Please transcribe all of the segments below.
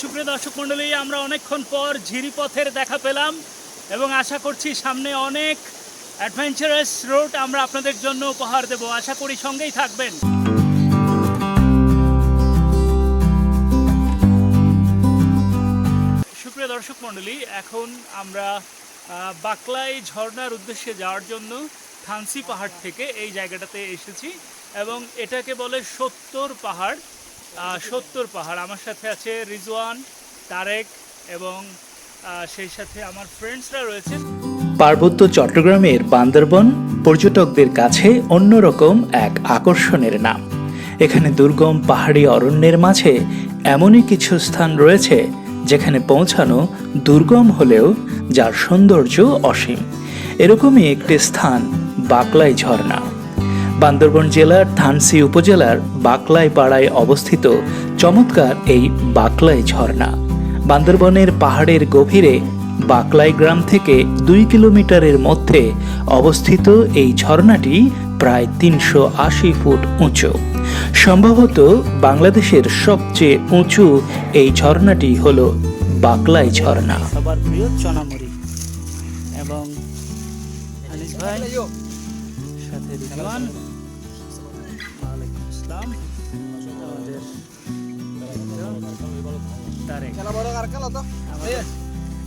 সুপ্রিয় দর্শক মণ্ডলী, আমরা অনেকক্ষণ পর ঝিরিপথের দেখা পেলাম এবং আশা করছি সামনে অনেক অ্যাডভেঞ্চারাস রোড আমরা আপনাদের জন্য উপহার দেব। আশা করি সঙ্গেই থাকবেন। সুপ্রিয় দর্শক মণ্ডলী, এখন আমরা বাকলাই ঝর্ণার উদ্দেশ্যে যাওয়ার জন্য থানসি পাহাড় থেকে এই জায়গাটাতে এসেছি এবং এটাকে বলে সত্তর পাহাড়। সত্তর পাহাড়। আমার সাথে আছে রিজওয়ান, তারেক এবং সেই সাথে আমার ফ্রেন্ডসরা রয়েছে। পার্বত্য চট্টগ্রামের বান্দরবন পর্যটকদের কাছে অন্যরকম এক আকর্ষণের নাম। এখানে দুর্গম পাহাড়ি অরণ্যের মাঝে এমনই কিছু স্থান রয়েছে যেখানে পৌঁছানো দুর্গম হলেও যার সৌন্দর্য অসীম। এরকমই একটি স্থান বাকলাই ঝর্ণা। বান্দরবন জেলার থানসি উপজেলার বাকলাই পাড়ায় অবস্থিত চমৎকার এই বাকলাই ঝর্ণা। বান্দরবনের পাহাড়ের গভীরে বাকলাই গ্রাম থেকে দুই কিলোমিটারের মধ্যে অবস্থিত এই ঝর্ণাটি প্রায় তিনশো আশি ফুট উঁচু। সম্ভবত বাংলাদেশের সবচেয়ে উঁচু এই ঝর্ণাটি হল বাকলাই ঝর্ণা। সবার প্রিয় চনামুড়ি। এবং সাথে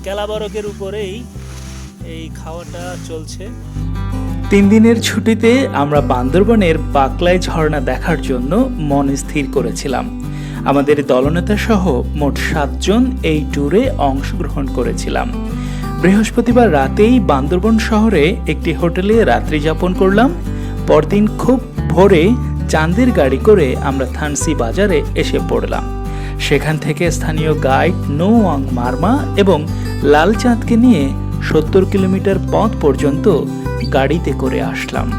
কেলাবরকের উপরেই এই খাওয়াটা চলছে। তিন দিনের ছুটিতে আমরা বান্দরবনের বাকলাই ঝর্ণা দেখার জন্য মন স্থির করেছিলাম। আমাদের দলনেতা সহ মোট সাতজন এই ট্যুরে অংশগ্রহণ করেছিলাম। বৃহস্পতিবার রাতেই বান্দরবন শহরে একটি হোটেলে রাত্রি যাপন করলাম। পরদিন খুব ভোরে চাঁদের গাড়ি করে আমরা থানসি বাজারে এসে পড়লাম। সেখান থেকে স্থানীয় গাইড নৌয়াং মার্মা এবং লালচাঁদকে নিয়ে সত্তর কিলোমিটার পথ পর্যন্ত গাড়িতে করে আসলাম।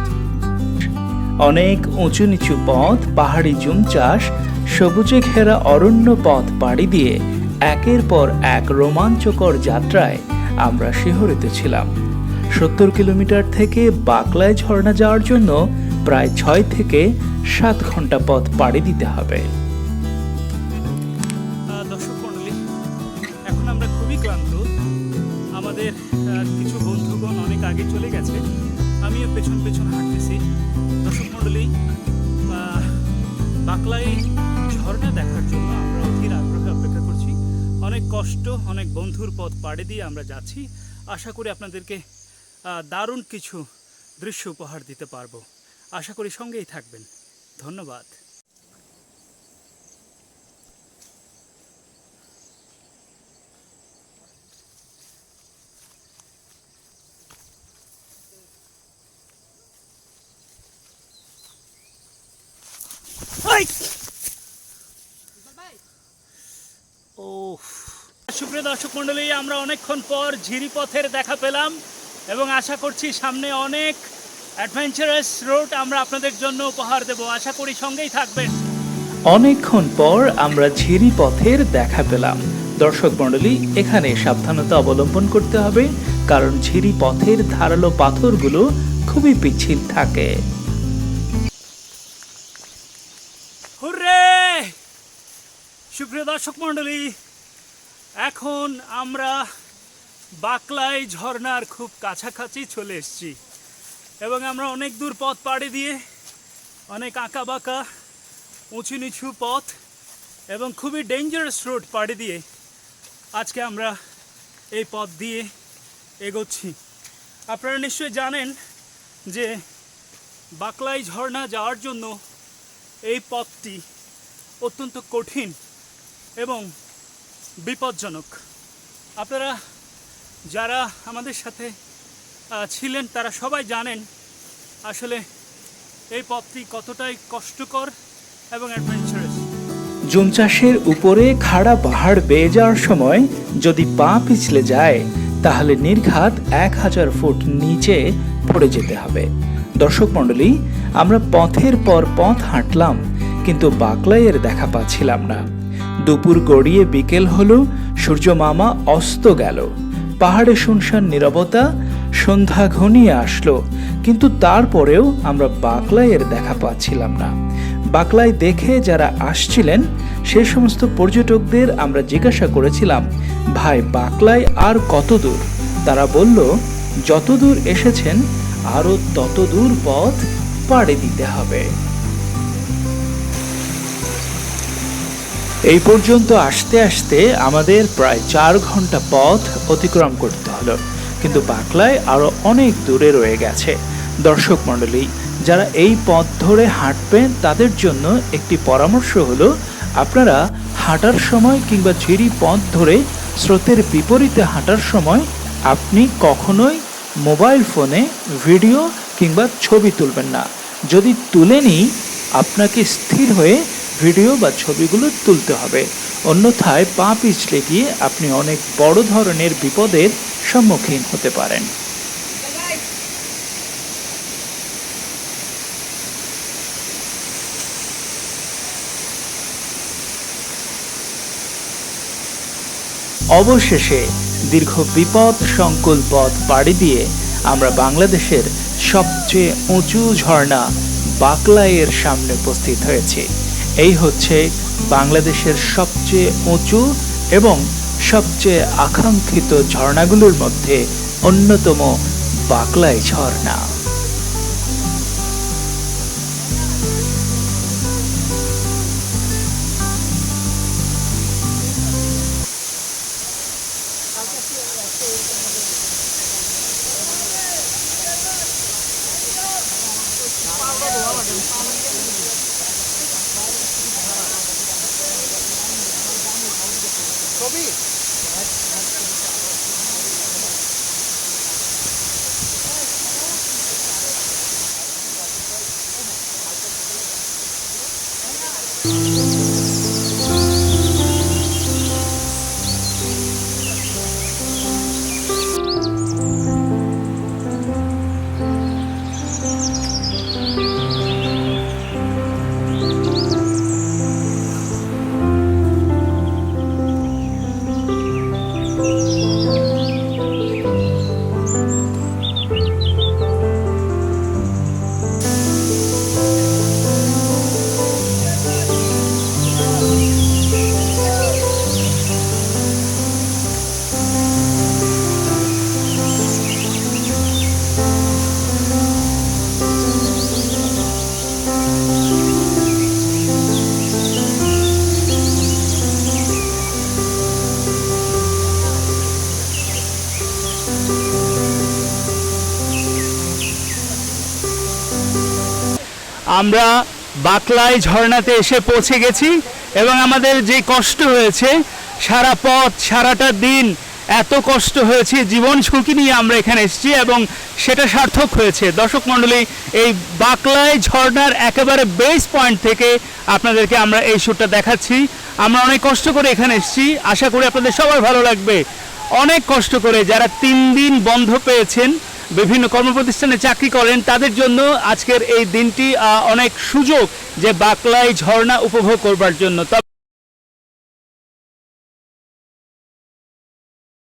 অনেক উঁচু নিচু পথ, পাহাড়ি জুম চাষ, সবুজে ঘেরা অরণ্য পথ পাড়ি দিয়ে একের পর এক রোমাঞ্চকর যাত্রায় আমরা শিহরিত ছিলাম। সত্তর কিলোমিটার থেকে বাকলায় ঝর্ণা যাওয়ার জন্য প্রায় ছয় থেকে সাত ঘণ্টা পথ পাড়ি দিতে হবে। পেছন পেছন হাঁটতেছি। দর্শক মণ্ডলী বাকলাই ঝর্ণা দেখার জন্য আমরা অধীর আগ্রহে অপেক্ষা করছি। অনেক কষ্ট, অনেক বন্ধুর পথ পাড়ে দিয়ে আমরা যাচ্ছি। আশা করি আপনাদেরকে দারুণ কিছু দৃশ্য উপহার দিতে পারব। আশা করি সঙ্গেই থাকবেন। ধন্যবাদ। ও সুপ্রিয় দর্শক মণ্ডলী আমরা অনেকক্ষণ পর ঝিরিপথের দেখা পেলাম এবং আশা করছি সামনে অনেক অ্যাডভেঞ্চারাস রোড আমরা আপনাদের জন্য উপহার দেব। আশা করি সঙ্গেই থাকবেন। অনেকক্ষণ পর আমরা ঝিরি পথের দেখা পেলাম। দর্শক মণ্ডলী এখানে সাবধানতা অবলম্বন করতে হবে কারণ ঝিরি পথের ধারালো পাথরগুলো খুবই পিচ্ছিল থাকে। সুপ্রিয় দর্শক মণ্ডলী, এখন আমরা বাকলাই ঝর্ণার খুব কাছাকাছি চলে এসেছি এবং আমরা অনেক দূর পথ পাড়ি দিয়ে অনেক আঁকা বাঁকা উঁচু নিচু পথ এবং খুবই ডেঞ্জারাস রোড পাড়ি দিয়ে আজকে আমরা এই পথ দিয়ে এগোচ্ছি। আপনারা নিশ্চয়ই জানেন যে বাকলাই ঝর্ণা যাওয়ার জন্য এই পথটি অত্যন্ত কঠিন। এবং বিপজ্জনক। আপনারা যারা আমাদের সাথে ছিলেন, তারা সবাই জানেন আসলে এই পথটি কতটাই কষ্টকর এবং অ্যাডভেঞ্চারাস জুম চাষের উপরে খাড়া পাহাড় বেয়ে যাওয়ার সময় যদি পা পিছলে যায়, তাহলে নির্ঘাত এক হাজার ফুট নিচে পড়ে যেতে হবে। দর্শক মণ্ডলী, আমরা পথের পর পথ হাঁটলাম, কিন্তু বাকলাইয়ের দেখা পাচ্ছিলাম না। দুপুর গড়িয়ে বিকেল হলো, সূর্য মামা অস্ত গেল। পাহাড়ে শুনশান নীরবতা, সন্ধ্যা ঘনিয়ে আসলো, কিন্তু তারপরেও আমরা বাকলাইয়ের দেখা পাচ্ছিলাম না। বাকলাই দেখে যারা আসছিলেন সেই সমস্ত পর্যটকদের আমরা জিজ্ঞাসা করেছিলাম, ভাই, বাকলাই আর কত দূর? তারা বলল, যত দূর এসেছেন আরও তত দূর পথ পাড়ি দিতে হবে। এই পর্যন্ত আসতে আসতে আমাদের প্রায় চার ঘণ্টা পথ অতিক্রম করতে হলো। কিন্তু বাকলায় আরও অনেক দূরে রয়ে গেছে। দর্শক মণ্ডলী, যারা এই পথ ধরে হাঁটবেন, তাদের জন্য একটি পরামর্শ হলো, আপনারা হাঁটার সময় কিংবা ঝিরি পথ ধরে স্রোতের বিপরীতে হাঁটার সময় আপনি কখনোই মোবাইল ফোনে ভিডিও কিংবা ছবি তুলবেন না। যদি তুলে নিই, আপনাকে স্থির হয়ে ভিডিও বা ছবিগুলো তুলতে হবে। অন্যথায় পা পিছলে গিয়ে আপনি অনেক বড় ধরনের বিপদের সম্মুখীন হতে পারেন। অবশেষে দীর্ঘ বিপদ সংকুল পথ পাড়ি দিয়ে আমরা বাংলাদেশের সবচেয়ে উঁচু ঝর্ণা বাকলাইয়ের সামনে উপস্থিত হয়েছি। এই হচ্ছে বাংলাদেশের সবচেয়ে উঁচু এবং সবচেয়ে আকাঙ্ক্ষিত ঝর্ণাগুলোর মধ্যে অন্যতম বাকলাই ঝর্ণা। be. আমরা বাকলাই ঝর্ণাতে এসে পৌঁছে গেছি এবং আমাদের যে কষ্ট হয়েছে, সারা পথ, সারাটা দিন এত কষ্ট হয়েছে, জীবন ঝুঁকি নিয়ে আমরা এখানে এসেছি এবং সেটা সার্থক হয়েছে। দর্শক মণ্ডলী, এই বাকলাই ঝর্ণার একেবারে বেস পয়েন্ট থেকে আপনাদেরকে আমরা এই শ্যুটটা দেখাচ্ছি। আমরা অনেক কষ্ট করে এখানে এসেছি। আশা করি আপনাদের সবার ভালো লাগবে। অনেক কষ্ট করে যারা তিন দিন বন্ধ পেয়েছেন বিভিন্ন কর্মপ্রতিষ্ঠানে চাকরি করেন, তাদের জন্য আজকের এই দিনটি অনেক সুযোগ যে বাকলাই ঝর্ণা উপভোগ করবার জন্য।